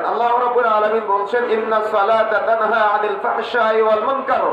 করেন আল্লাহ রাব্বুল আলামিন ইন্না সালাতা তানহা আনিল ফাহশাই ওয়াল মুনকার।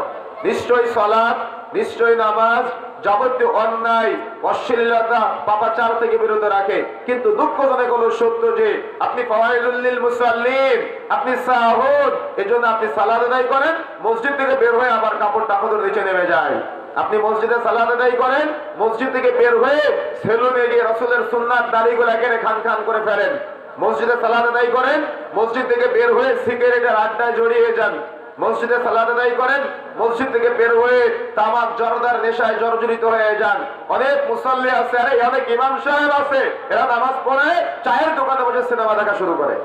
নিশ্চয় সালাত, নিশ্চয় নামাজ যাবতীয় অন্যায়, অশ্লীলতা পাপাচার থেকে বিরত রাখে। কিন্তু দুঃখজনক হলো সত্য যে, আপনি ফাওয়াইলুল লিল মুসাল্লিন, আপনি সাহুদ, এজন্য আপনি সালাত আদায় করেন, মসজিদ থেকে বের হয়ে আবার কাপড় টাকদের নিচে নেমে যায়। আপনি মসজিদে সালাত আদায় করেন, মসজিদ থেকে বের হয়ে সেলুনে গিয়ে রসুলের সুন্নাত দাড়িগুলো একেবারে খান খান করে ফেলেন। মসজিদে সালাত আদায় করেন, মসজিদ থেকে বের হয়ে সিগারেটের আড্ডায় জড়িয়ে যান। মসজিদে সালাত আদায় করেন, মসজিদ থেকে বের হয়ে তামাক, জরদার নেশায় জর্জরিত হয়ে যান। অনেক মুসল্লি আছে, আরে অনেক ইমাম সাহেব আছে, এরা নামাজ পড়ে, চায়ের দোকানে বসে সিনেমা দেখা শুরু করে।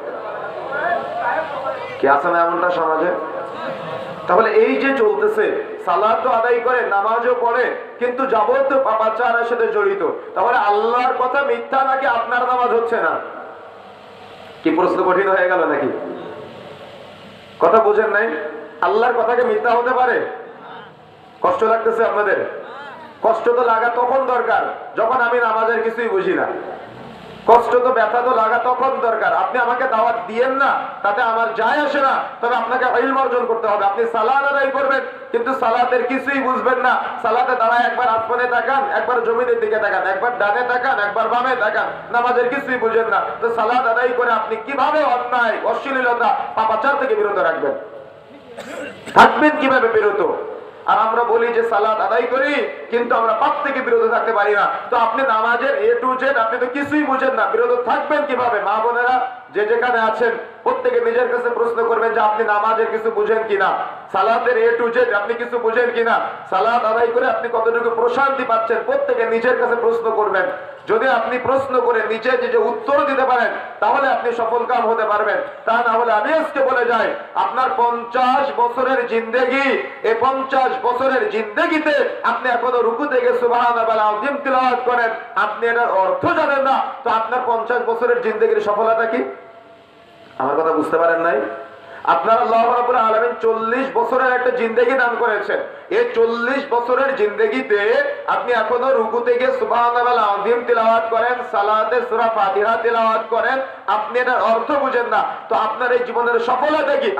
কি আছে না এমনটা সমাজে? তাহলে এই যে চলতেছে সালাদ তো আদায় করে, নামাজও পড়ে, কিন্তু যাবতীয় পাপাচারের সাথে জড়িত। তাহলে আল্লাহর কথা মিথ্যা নাকি আপনার নামাজ হচ্ছে না? কি প্রশ্ন কঠিন হয়ে গেল নাকি? কথা বুঝেন নাই? আল্লাহর কথাকে মিথ্যা হতে পারে? কষ্ট লাগতেছে আপনাদের? কষ্ট তো লাগা তখন দরকার, যখন আমি নামাজের কিছুই বুঝি না। কষ্ট তো ব্যথা তো লাগা তখন দরকার। আপনি আমাকে দাওয়াত দিয়েন না, তাতে আমার যায় আসে না, তবে আপনাকে ইলম অর্জন করতে হবে। আপনি সালাদ আদায় করবেন, কিন্তু সালাতের কিছুই বুঝবেন না। সালাতে দাঁড়ায় একবার আসমানে তাকান, একবার জমিনের দিকে তাকান, একবার ডানে তাকান, একবার বামে তাকান, নামাজের কিছুই বুঝেন না। তো সালাদ আদায় করে আপনি কীভাবে অন্যায়, অশ্লীলতা, পাপাচার থেকে বিরত রাখবেন? থাকবেন কীভাবে বিরত? আর আমরা বলি যে সালাদ আদায় করি, কিন্তু আমরা পাপ থেকে বিরত থাকতে পারি না। তো আপনি নামাজের এ টু জেন আপনি তো কিছুই বুঝেন না। বিরত থাকবেন কীভাবে? মা বোনেরা যে যেখানে আছেন, প্রত্যেকে নিজের কাছে প্রশ্ন করবেন যে আপনি নামাজের কিছু বুঝেন কিনা। সালাতের এ টু জেড আপনি কিছু বুঝেন কিনা? সালাদ আদায় করে আপনি কতটুকু প্রশান্তি পাচ্ছেন? প্রত্যেকে নিজের কাছে প্রশ্ন করবেন। যদি আপনি প্রশ্ন করে যে যে উত্তর দিতে পারেন, তাহলে আপনি সফল কাম হতে পারবেন। তা না হলে আমি আজকে বলে যাই, আপনার পঞ্চাশ বছরের জিন্দেগি, এই পঞ্চাশ বছরের জিন্দেগিতে আপনি এখনও রুকু থেকে সুবাহ তিলাওয়াত করেন। আপনি এটার অর্থ জানেন না। তো আপনার পঞ্চাশ বছরের জিন্দেগির সফলতা কি? আমার কথা বুঝতে পারেন নাই? আপনার আল্লাহ রাব্বুল আলামিন 40 বছরের একটা করেছেন। এই 40 বছরের জিন্দেগিতে আপনি এখনও থেকে করেন, সালাতে করেন। আপনি অর্থ বুঝেন না। তো আপনার এই জীবনের সফলতা কি?